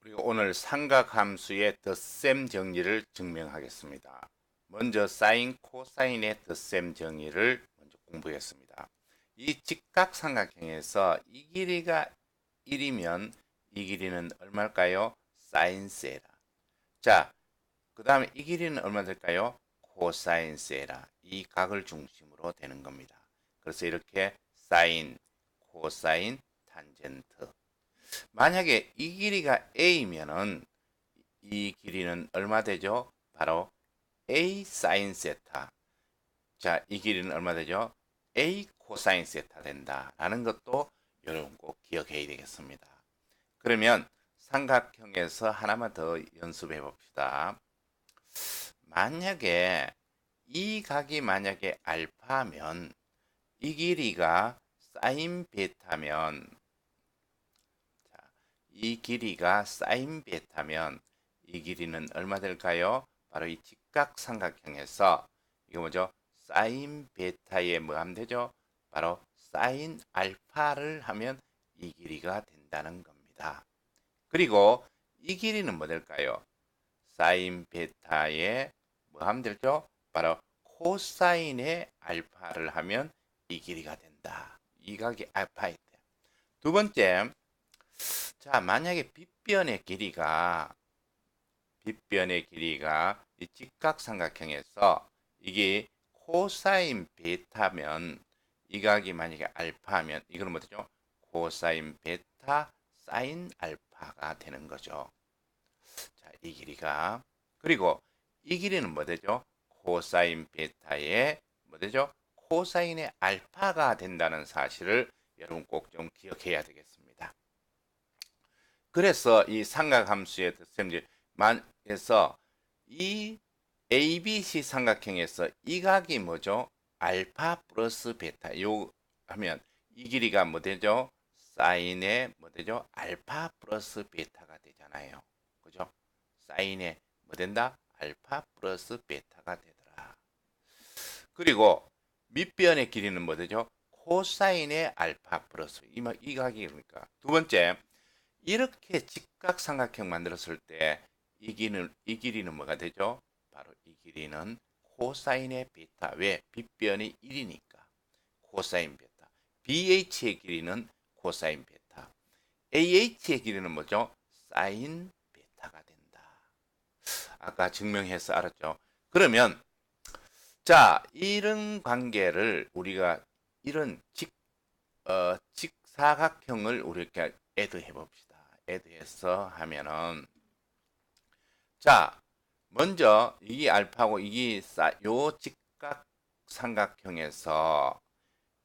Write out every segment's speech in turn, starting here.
그리고 오늘 삼각함수의 덧셈 정리를 증명하겠습니다. 먼저 사인, 코사인의 덧셈 정리를 먼저 공부했습니다. 이 직각삼각형에서 이 길이가 1이면 이 길이는 얼마일까요? 사인 세라. 자, 그 다음에 이 길이는 얼마 될까요? 코사인 세라. 이 각을 중심으로 되는 겁니다. 그래서 이렇게 사인, 코사인, 탄젠트. 만약에 이 길이가 a면은 이 길이는 얼마 되죠? 바로 a 사인 세타. 자, 이 길이는 얼마 되죠? a 코사인 세타 된다라는 것도 여러분 꼭 기억해야 되겠습니다. 그러면 삼각형에서 하나만 더 연습해 봅시다. 만약에 이 각이 만약에 알파면 이 길이가 사인 베타면 자, 이 길이가 사인 베타면 이 길이는 얼마 될까요? 바로 이 직각삼각형에서 이거 뭐죠? 사인 베타에 뭐 하면 되죠? 바로 사인 알파를 하면 이 길이가 된다는 겁니다. 그리고 이 길이는 뭐 될까요? 사인 베타에 뭐 하면 되죠? 바로 코사인의 알파를 하면 이 길이가 된다. 이 각이 알파일 때. 두 번째, 자 만약에 빗변의 길이가 빗변의 길이가 이 직각삼각형에서 이게 코사인 베타면 이 각이 만약에 알파면 이거는 뭐죠? 코사인 베타 사인 알파가 되는 거죠. 자, 이 길이가 그리고 이 길이는 뭐 되죠? 코사인 베타의 뭐 되죠? 코사인의 알파가 된다는 사실을 여러분 꼭 좀 기억해야 되겠습니다. 그래서 이 삼각함수의 덧셈질 만에서 이 ABC 삼각형에서 이 각이 뭐죠? 알파 플러스 베타 요 하면 이 길이가 뭐 되죠? 사인의 뭐 되죠? 알파 플러스 베타가 되잖아요. 그죠? 사인의 뭐 된다? 알파 플러스 베타가 되더라. 그리고 밑변의 길이는 뭐 되죠? 코사인의 알파 플러스 이, 이 각이 그러니까 두 번째 이렇게 직각삼각형 만들었을 때 이 길이는 이 길이는 뭐가 되죠? 바로 이 길이는 코사인의 베타 왜 빗변이 1이니까 코사인 베타 BH의 길이는 코사인 베타 AH의 길이는 뭐죠? 사인 베타가 된다. 아까 증명해서 알았죠? 그러면 자, 이런 관계를 우리가 이런 직, 어, 직사각형을 우리가 애드해 봅시다. 애드해서 하면은 자, 먼저 이게 알파고 이게 사, 요 직각 삼각형에서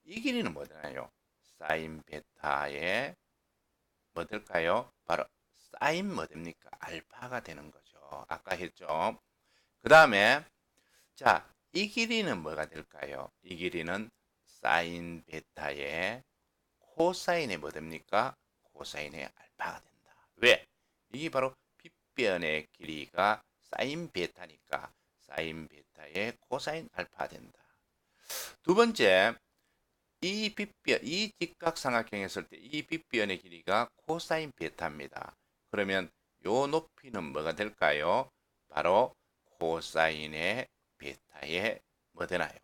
이 길이는 뭐잖아요? 사인 베타의 뭐 될까요? 바로 사인 뭐 됩니까? 알파가 되는 거죠. 아까 했죠. 그 다음에 자, 이 길이는 뭐가 될까요? 이 길이는 사인 베타의 코사인의 뭐 됩니까? 코사인의 알파가 된다. 왜? 이게 바로 빗변의 길이가 사인 베타니까 사인 베타의 코사인 알파 된다. 두 번째, 이 빗변, 이 직각삼각형 했을 때 이 빗변의 길이가 코사인 베타입니다. 그러면 요 높이는 뭐가 될까요? 바로 코사인의 베타에 뭐 되나요?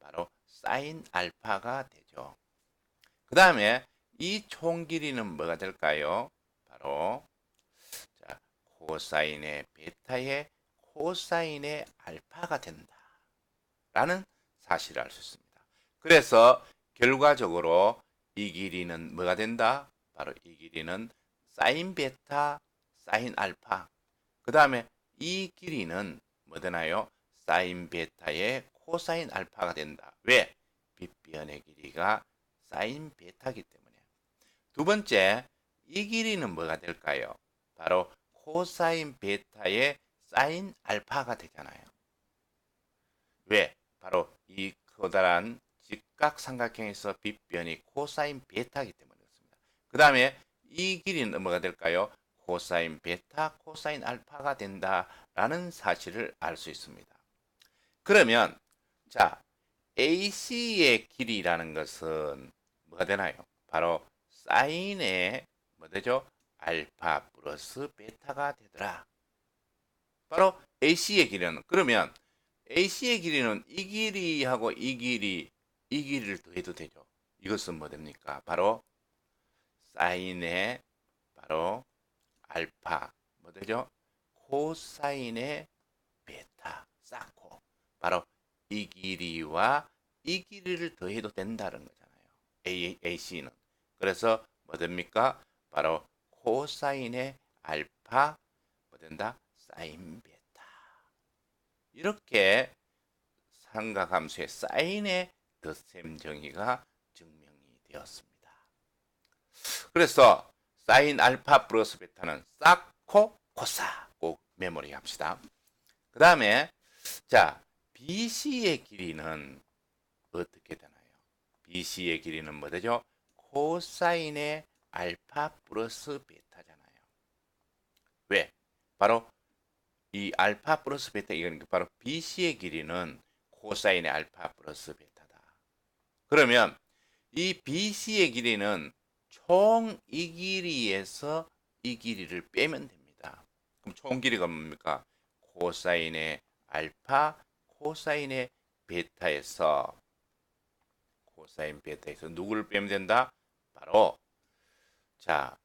바로 사인 알파가 되죠. 그 다음에 이 총 길이는 뭐가 될까요? 바로 자, 코사인의 베타의 코사인의 알파가 된다. 라는 사실을 알 수 있습니다. 그래서 결과적으로 이 길이는 뭐가 된다? 바로 이 길이는 사인 베타, 사인 알파. 그 다음에 이 길이는 뭐 되나요? 사인 베타의 코사인 알파가 된다. 왜? 빗변의 길이가 사인 베타기 때문에. 두 번째, 이 길이는 뭐가 될까요? 바로 코사인 베타의 사인 알파가 되잖아요. 왜? 바로 이 커다란 직각 삼각형에서 빗변이 코사인 베타기 때문에 그렇습니다. 그 다음에 이 길이는 뭐가 될까요? 코사인 베타, 코사인 알파가 된다라는 사실을 알 수 있습니다. 그러면 자 AC의 길이라는 것은 뭐가 되나요? 바로 사인의 뭐 되죠? 알파 플러스 베타가 되더라. 바로 AC의 길이는 그러면 AC의 길이는 이 길이하고 이 길이 이 길이를 더해도 되죠. 이것은 뭐 됩니까? 바로 사인의 바로 알파 뭐 되죠? 코사인의 베타 쌓고 바로 이 길이와 이 길이를 더해도 된다는 거잖아요. A, AC는 그래서 뭐 됩니까? 바로 코사인의 알파 뭐 된다? 사인 베타 이렇게 삼각함수의 사인의 덧셈 정의가 증명이 되었습니다. 그래서 사인 알파 플러스 베타는 쌓고 코사 꼭 메모리 합시다. 그 다음에 자 BC의 길이는 어떻게 되나요? BC의 길이는 뭐 되죠? 코사인의 알파 플러스 베타잖아요. 왜? 바로 이 알파 플러스 베타 이건 바로 BC의 길이는 코사인의 알파 플러스 베타다. 그러면 이 BC의 길이는 총 이 길이에서 이 길이를 빼면 됩니다. 그럼 총 길이가 뭡니까? 코사인의 알파, 코사인의 베타에서 코사인 베타에서 누구를 빼면 된다? 바로 자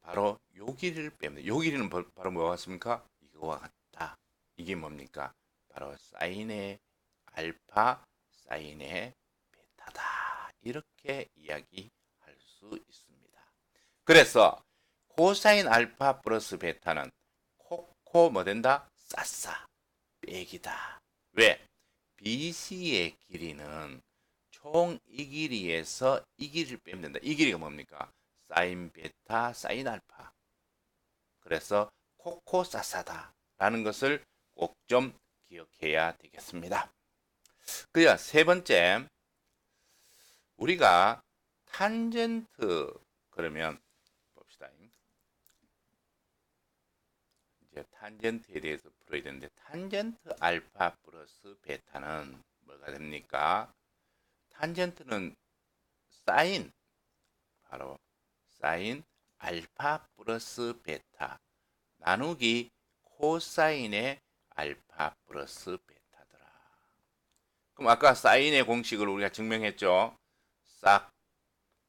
바로 요 길이를 빼면 돼. 요 길이는 바- 바로 뭐가 같습니까? 이거와 같다. 이게 뭡니까? 바로 사인의 알파, 사인의 베타다. 이렇게 이야기할 수 있습니다. 그래서 코사인 알파 플러스 베타는 코코 뭐 된다? 싸싸 빼기다. 왜? BC의 길이는 총 이 길이에서 이 길이를 빼면 된다. 이 길이가 뭡니까? 사인 베타, 사인 알파. 그래서 코코 싸싸다 라는 것을 꼭 좀 기억해야 되겠습니다. 그야 세 번째 우리가 탄젠트 그러면 봅시다. 이제 탄젠트에 대해서 풀어야 되는데 탄젠트 알파 플러스 베타는 뭐가 됩니까? 탄젠트는 사인 바로 사인 알파 플러스 베타 나누기 코사인의 알파 플러스 베타더라. 그럼 아까 사인의 공식을 우리가 증명했죠. 싹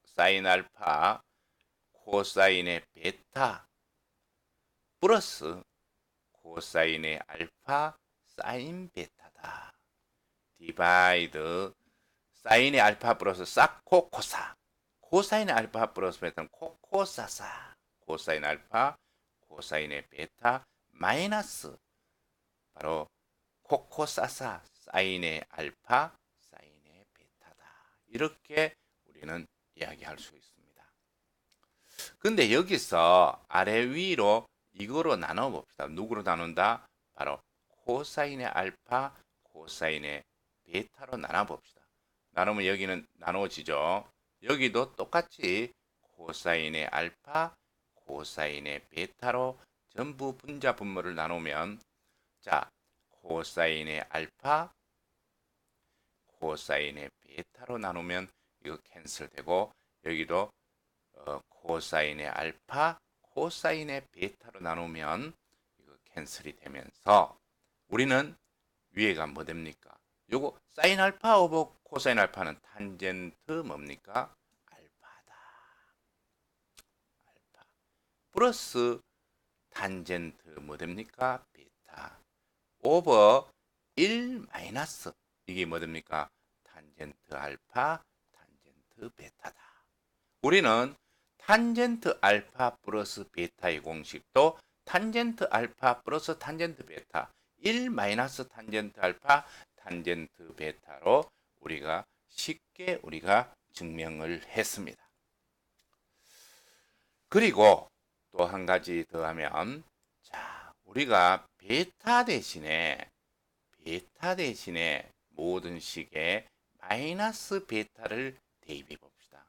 사인 알파 코사인의 베타 플러스 코사인의 알파 사인 베타다. 디바이드 사인의 알파 플러스 싹코 코사 코사인의 알파 플러스 베타는 코코사사 코사인 알파 코사인의 베타 마이너스 바로 코코사사 사인의 알파 사인의 베타다 이렇게 우리는 이야기할 수 있습니다. 근데 여기서 아래 위로 이거로 나눠 봅시다. 누구로 나눈다? 바로 코사인의 알파, 코사인의 베타로 나눠 봅시다. 나누면 여기는 나누어지죠. 여기도 똑같이 코사인의 알파, 코사인의 베타로 전부 분자 분모를 나누면 자, 코사인의 알파, 코사인의 베타로 나누면 이거 캔슬되고 여기도 어, 코사인의 알파, 코사인의 베타로 나누면 이거 캔슬이 되면서 우리는 위에가 뭐 됩니까? 요거 사인 알파 오버 코사인 알파는 탄젠트 뭡니까? 알파다. 알파. 플러스 탄젠트 뭐 됩니까? 베타. 오버 1 마이너스 이게 뭐 됩니까? 탄젠트 알파, 탄젠트 베타다. 우리는 탄젠트 알파 플러스 베타의 공식도 탄젠트 알파 플러스 탄젠트 베타 1 마이너스 탄젠트 알파 탄젠트 베타로 우리가 쉽게 우리가 증명을 했습니다. 그리고 또 한 가지 더 하면 자, 우리가 베타 대신에 베타 대신에 모든 식에 마이너스 베타를 대입해 봅시다.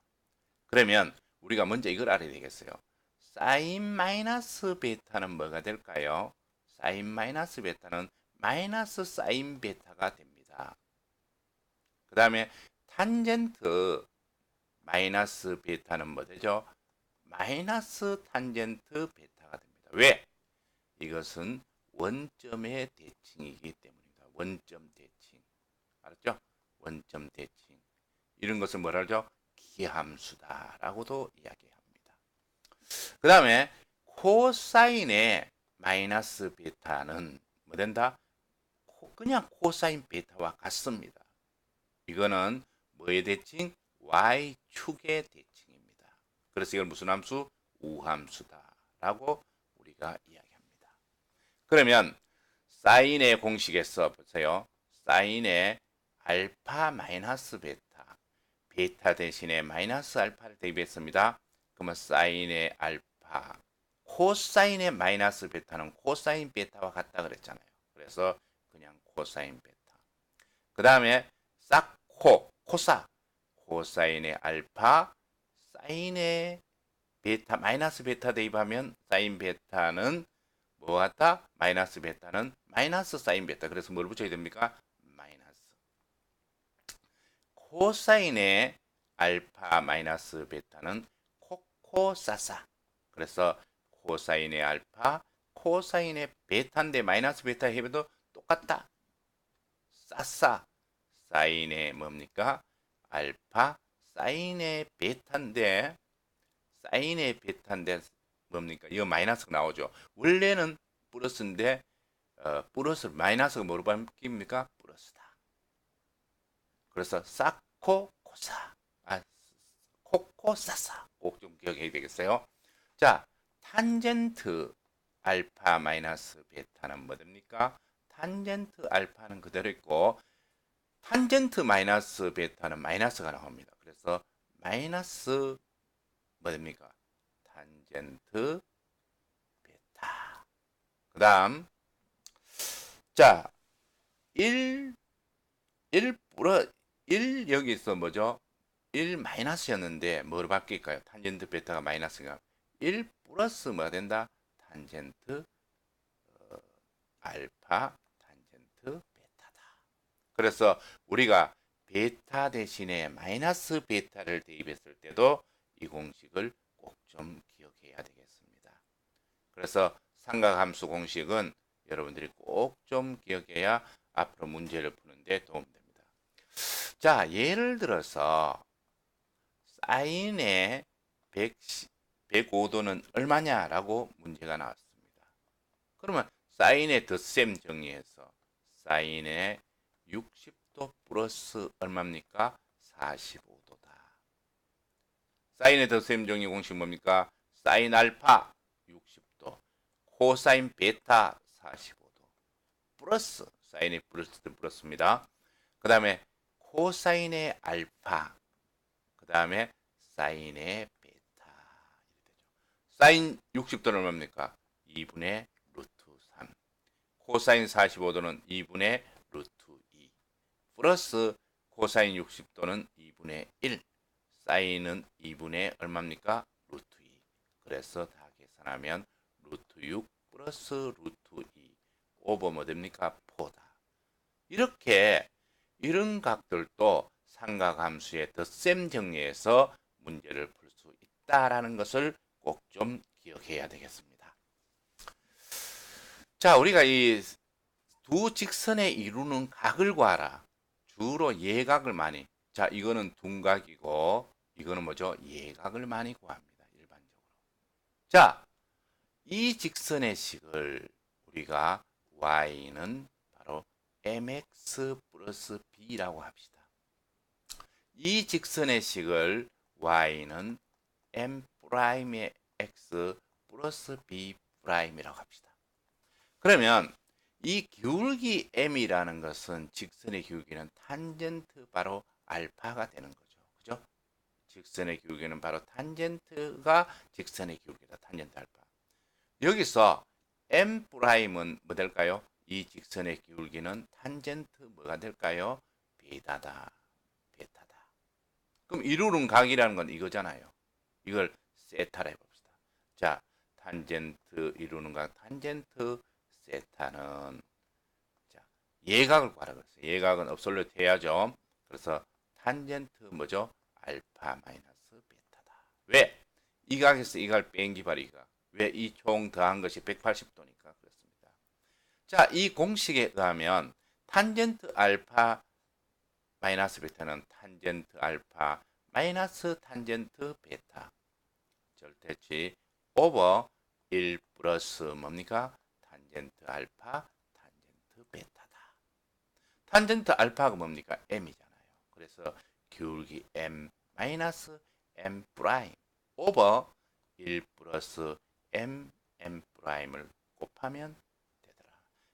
그러면 우리가 먼저 이걸 알아야 되겠어요. 사인 마이너스 베타는 뭐가 될까요? 사인 마이너스 베타는 마이너스 사인 베타가 됩니다. 그 다음에 탄젠트 마이너스 베타는 뭐 되죠? 마이너스 탄젠트 베타가 됩니다. 왜? 이것은 원점의 대칭이기 때문입니다. 원점 대칭. 알았죠? 원점 대칭. 이런 것을 뭐라 하죠? 기함수다라고도 이야기합니다. 그 다음에 코사인의 마이너스 베타는 뭐 된다? 코- 그냥 코사인 베타와 같습니다. 이거는 뭐의 대칭? y축의 대칭입니다. 그래서 이걸 무슨 함수? 우함수다라고 우리가 이야기합니다. 그러면 사인의 공식에서 보세요. 사인의 알파 마이너스 베타 베타 대신에 마이너스 알파를 대입했습니다. 그러면 사인의 알파 코사인의 마이너스 베타는 코사인 베타와 같다 그랬잖아요. 그래서 그냥 코사인 베타. 그 다음에 싹 코 코사 코사인의 알파 사인의 베타 마이너스 베타 대입하면 사인 베타는 뭐 같다? 마이너스 베타는 마이너스 사인 베타. 그래서 뭘 붙여야 됩니까? 마이너스. 코사인의 알파 마이너스 베타는 코코사사. 그래서 코사인의 알파, 코사인의 베타인데 마이너스 베타 해도 똑같다. 싸싸. 사인의 뭡니까? 알파, 사인의 베타인데 사인의 베타인데 뭡니까? 이거 마이너스가 나오죠. 원래는 플러스인데 어, 플러스 마이너스가 뭐로 바뀝니까? 플러스다. 그래서 사코 코사, 아 코코사사 꼭 좀 기억해야 되겠어요. 자, 탄젠트 알파 마이너스 베타는 뭐 됩니까? 탄젠트 알파는 그대로 있고 탄젠트 마이너스 베타는 마이너스가 나옵니다. 그래서 마이너스 뭐 됩니까? 탄젠트 베타. 그 다음, 자, 1, 1 플러, 1 여기서 뭐죠? 1 마이너스였는데 뭐로 바뀔까요? 탄젠트 베타가 마이너스가 1 플러스 뭐가 된다? 탄젠트 어, 알파. 그래서 우리가 베타 대신에 마이너스 베타를 대입했을 때도 이 공식을 꼭 좀 기억해야 되겠습니다. 그래서 삼각함수 공식은 여러분들이 꼭 좀 기억해야 앞으로 문제를 푸는데 도움됩니다. 자, 예를 들어서 사인의 100, 105도는 얼마냐라고 문제가 나왔습니다. 그러면 사인의 덧셈 정리해서 사인의 60도 플러스 얼마입니까? 45도다. 사인의 덧셈 정리 공식 뭡니까? 사인 알파 60도, 코사인 베타 45도, 플러스 사인의 플러스 플러스입니다. 그 다음에 코사인의 알파, 그 다음에 사인의 베타. 사인 60도는 얼마입니까? 2분의 루트 3. 코사인 45도는 2분의 루트 2. 플러스 코사인 60도는 2분의 1. 사인은 2분의 얼마입니까? 루트 2. 그래서 다 계산하면 루트 6 플러스 루트 2. 오버 뭐 됩니까? 포다. 이렇게 이런 각들도 삼각함수의 덧셈 정리에서 문제를 풀 수 있다라는 것을 꼭 좀 기억해야 되겠습니다. 자, 우리가 이 두 직선에 이루는 각을 구하라. 주로 예각을 많이. 자, 이거는 둔각이고 이거는 뭐죠? 예각을 많이 구합니다. 일반적으로. 자, 이 직선의 식을 우리가 y는 바로 mx 플러스 b라고 합시다. 이 직선의 식을 y는 m 프라임의 x 플러스 b 프라임이라고 합시다. 그러면 이 기울기 m이라는 것은 직선의 기울기는 탄젠트 바로 알파가 되는 거죠. 그죠? 직선의 기울기는 바로 탄젠트가 직선의 기울기다. 탄젠트 알파. 여기서 m 프라임은 뭐 될까요? 이 직선의 기울기는 탄젠트 뭐가 될까요? 베타다. 베타다. 그럼 이루는 각이라는 건 이거잖아요. 이걸 세타라 해봅시다. 자, 탄젠트 이루는 각 탄젠트 세타는 자 예각을 구하라 그랬어요. 예각은 업솔루트 해야죠. 그래서 탄젠트 뭐죠? 알파 마이너스 베타다. 왜? 이 각에서 이 각을 뺀 기발이가 왜 이 총 더한 것이 180도니까 그렇습니다. 자, 이 공식에 의하면 탄젠트 알파 마이너스 베타는 탄젠트 알파 마이너스 탄젠트 베타 절대치 오버 1 플러스 뭡니까? 탄젠트 알파 탄젠트 베타다. 탄젠트 알파가 뭡니까? m이잖아요. 그래서 기울기 m 마이너스 m 프라임 오버 1 플러스 m m 프라임을 곱하면 되더라.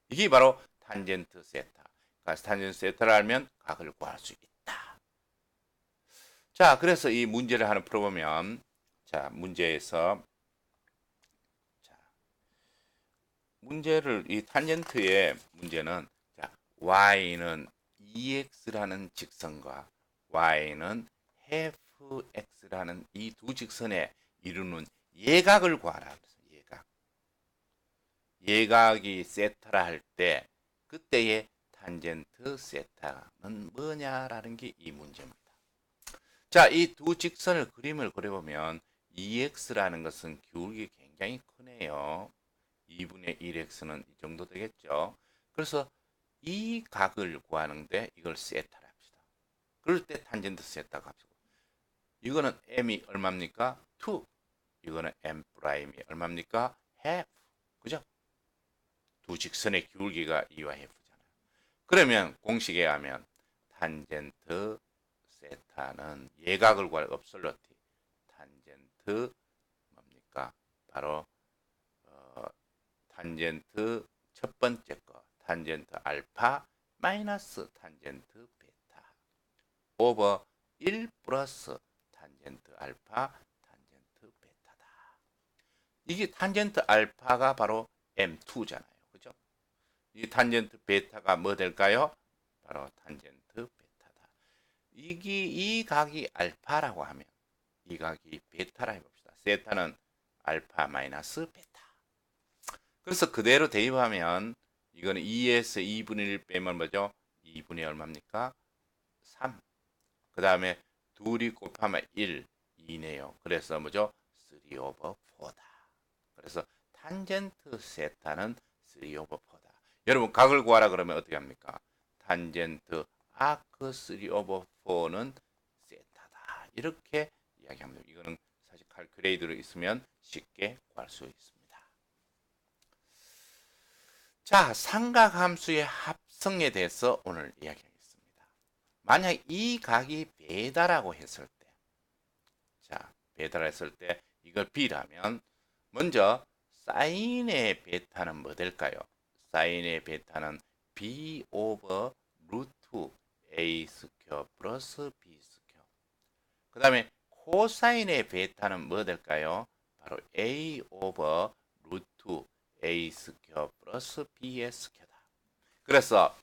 이게 바로 탄젠트 세타. 그러니까 탄젠트 세타를 알면 각을 구할 수 있다. 자, 그래서 이 문제를 하나 풀어보면 자, 문제에서 자, 문제를 이 탄젠트의 문제는 자, y는 ex라는 직선과 y는 fx라는 이 두 직선에 이루는 예각을 구하라. 예각. 예각이 세타라 할 때 그때의 탄젠트 세타는 뭐냐라는 게 이 문제입니다. 자, 이 두 직선을 그림을 그려보면 EX라는 것은 기울기 굉장히 크네요. 2분의 1X는 이 정도 되겠죠. 그래서 이 각을 구하는데 이걸 세타라 합시다. 그럴 때 탄젠트 세타 값이고 이거는 m이 얼마입니까? 2. 이거는 m 프라임이 얼마입니까? half. 그죠? 두 직선의 기울기가 2와 half잖아요. 그러면 공식에 하면 탄젠트 세타는 예각을 구할 업솔러티 탄젠트 뭡니까? 바로 어, 탄젠트 첫 번째 거 탄젠트 알파 마이너스 탄젠트 베타 오버 1 플러스 탄젠트 알파 탄젠트 베타다. 이게 탄젠트 알파가 바로 M2잖아요. 그죠? 이 탄젠트 베타가 뭐 될까요? 바로 탄젠트 베타다. 이게 이 각이 알파라고 하면 이 각이 베타라 해봅시다. 세타는 알파 마이너스 베타. 그래서 그대로 대입하면 이거는 2에서 2분의 1 빼면 뭐죠? 2분의 얼마입니까? 3. 그 다음에 둘이 곱하면 1, 2네요. 그래서 뭐죠? 3 over 4다. 그래서 탄젠트 세타는 3 over 4다. 여러분 각을 구하라 그러면 어떻게 합니까? 탄젠트 아크 3 over 4는 세타다. 이렇게 이야기합니다. 이거는 사실 칼큘레이터로 있으면 쉽게 구할 수 있습니다. 자, 삼각함수의 합성에 대해서 오늘 이야기하겠습니다. 만약 이 각이 베다라고 했을 때, 자, 베다라 했을 때 이걸 b라면 먼저 사인의 베타는 뭐 될까요? 사인의 베타는 b 오버 루트 a 스퀘어 플러스 b 스퀘어. 그 다음에 코사인의 베타는 뭐 될까요? 바로 a 오버 루트 a 스퀘어 플러스 b의 스퀘어다. 그래서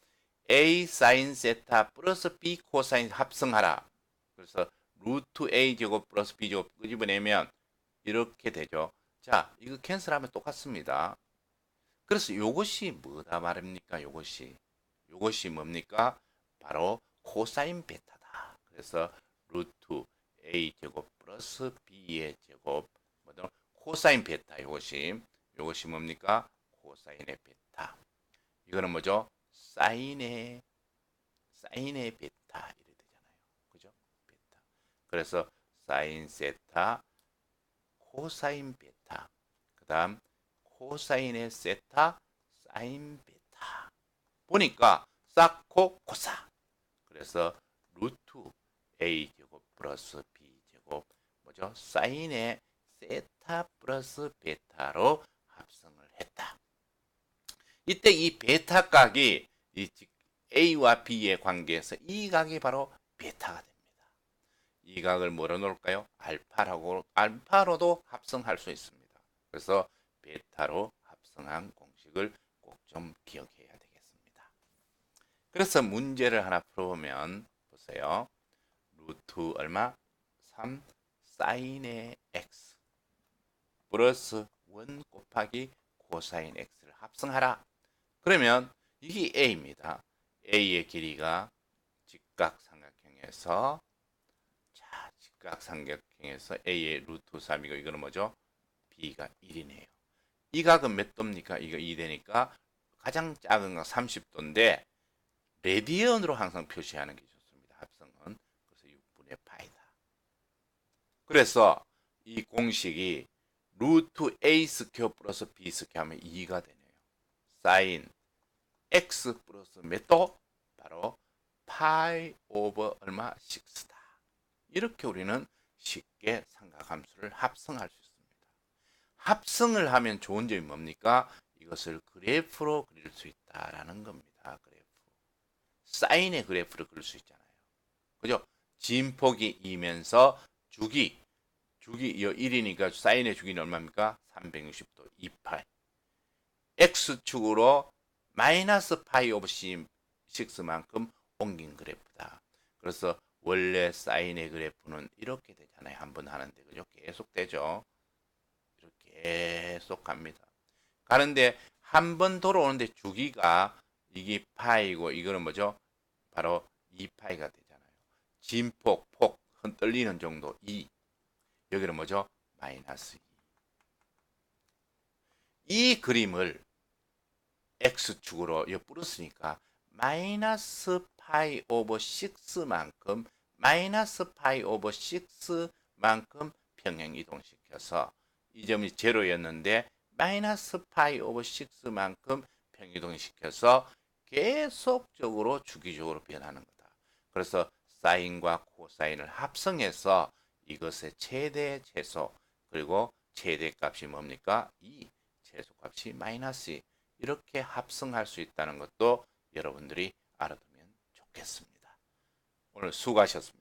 a 사인 세타 플러스 b 코사인 합성하라. 그래서 루트 a 제곱 플러스 b 제곱 끄집어내면 이렇게 되죠. 자, 이거 캔슬하면 똑같습니다. 그래서 요것이 뭐다 말입니까? 요것이 요것이 뭡니까? 바로 코사인 베타다. 그래서 루트 a 제곱 플러스 b의 제곱 뭐죠? 코사인 베타 요것이 요것이 뭡니까? 코사인의 베타. 이거는 뭐죠? 사인의 사인의 베타 이래 되잖아요. 그죠? 베타. 그래서 사인 세타 코사인 베타. 그다음 코사인의 세타 사인 베타. 보니까 싹코 코사. 그래서 루트 a 제곱 플러스 b 제곱 뭐죠? 사인의 세타 플러스 베타로 합성을 했다. 이때 이 베타 각이 이 A와 B의 관계에서 이 각이 바로 베타가 됩니다. 이 각을 뭐로 놓을까요? 알파라고 알파로도 합성할 수 있습니다. 그래서 베타로 합성한 공식을 꼭 좀 기억해야 되겠습니다. 그래서 문제를 하나 풀어보면 보세요. 루트 얼마? 3 사인의 x 플러스 1 곱하기 코사인 x를 합성하라. 그러면 이게 a입니다. a의 길이가 직각삼각형에서 자 직각삼각형에서 a의 루트 3이고 이거는 뭐죠? b가 1이네요. 이 각은 몇 도입니까? 이거 2 되니까 가장 작은 각 30도인데 레디언으로 항상 표시하는 게 좋습니다. 합성은 그래서 6분의 파이다. 그래서 이 공식이 루트 a 스퀘어 플러스 b 스퀘어 하면 2가 되네요. 사인 x 플러스 몇 도? 바로 파이 오버 얼마? 6다. 이렇게 우리는 쉽게 삼각함수를 합성할 수 있습니다. 합성을 하면 좋은 점이 뭡니까? 이것을 그래프로 그릴 수 있다라는 겁니다. 그래프. 사인의 그래프를 그릴 수 있잖아요. 그죠? 진폭이 2면서 주기 주기 1이니까 사인의 주기는 얼마입니까? 360도 2파이. x축으로 마이너스 파이 오브 c 6만큼 옮긴 그래프다. 그래서 원래 사인의 그래프는 이렇게 되잖아요. 한 번 하는데 그죠? 계속 되죠. 이렇게 계속 갑니다. 가는데 한 번 돌아오는데 주기가 이게 파이고 이거는 뭐죠? 바로 2파이가 되잖아요. 진폭, 폭, 흔들리는 정도 2. 여기는 뭐죠? 마이너스 2. 이 그림을 x축으로 옆부렀으니까 마이너스 파이 오버 6만큼 마이너스 파이 오버 6만큼 평행 이동시켜서 이 점이 제로였는데 마이너스 파이 오버 6만큼 평행 이동시켜서 계속적으로 주기적으로 변하는 거다. 그래서 사인과 코사인을 합성해서 이것의 최대 최소 그리고 최대 값이 뭡니까? 2 최소 값이 마이너스 2 이렇게 합성할 수 있다는 것도 여러분들이 알아두면 좋겠습니다. 오늘 수고하셨습니다.